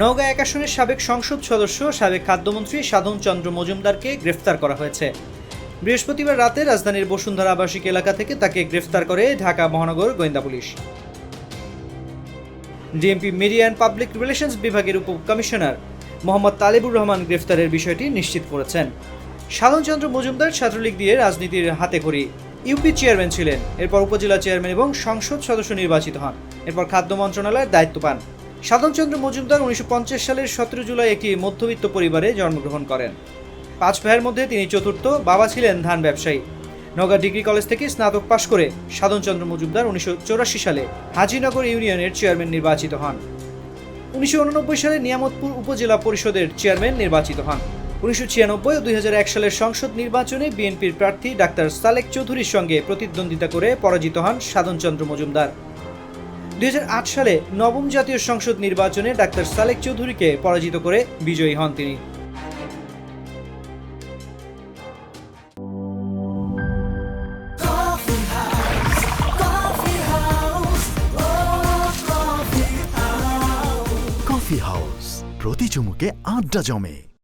নওগাঁ এক আসনের সাবেক সংসদ সদস্য, সাবেক খাদ্যমন্ত্রী সাধন চন্দ্র মজুমদারকে গ্রেফতার করা হয়েছে। বৃহস্পতিবার রাতে রাজধানীর বসুন্ধরা আবাসিক এলাকা থেকে তাকে গ্রেফতার করে ঢাকা মহানগর গোয়েন্দা police. DMP media and public relations বিভাগের উপ কমিশনার মোহাম্মদ তালেবুর রহমান গ্রেফতারের বিষয়টি নিশ্চিত করেছেন। সাধনচন্দ্র মজুমদার ছাত্রলীগ দিয়ে রাজনীতির হাতে খড়ি। ইউপি চেয়ারম্যান ছিলেন। এরপর উপজেলা চেয়ারম্যান এবং সংসদ সদস্য নির্বাচিত হন। এরপর খাদ্য মন্ত্রণালয়ের দায়িত্ব পান। সাধনচন্দ্র মজুমদার উনিশশো পঞ্চাশ সালের সতেরো জুলাই একটি মধ্যবিত্ত পরিবারে জন্মগ্রহণ করেন। পাঁচ ভাইয়ের মধ্যে তিনি চতুর্থ, বাবা ছিলেন ধান ব্যবসায়ী। নগা ডিগ্রি কলেজ থেকে স্নাতক পাশ করে সাধনচন্দ্র মজুমদার উনিশশো চুরাশি সালে হাজিনগর ইউনিয়নের চেয়ারম্যান নির্বাচিত হন। উনিশশো উননব্বই সালে নিয়ামতপুর উপজেলা পরিষদের চেয়ারম্যান নির্বাচিত হন। উনিশশো ছিয়ানব্বই ও দুই হাজার এক সালের সংসদ নির্বাচনে বিএনপির প্রার্থী ডাক্তার সালেক চৌধুরীর সঙ্গে প্রতিদ্বন্দ্বিতা করে পরাজিত হন সাধনচন্দ্র মজুমদার। দু হাজার আট সালে নবম জাতীয় সংসদ নির্বাচনে ডাক্তার সালেক চৌধুরীকে পরাজিত করে বিজয়ী হন তিনি. কফি হাউস প্রতি চুমুকে আড্ডা জমে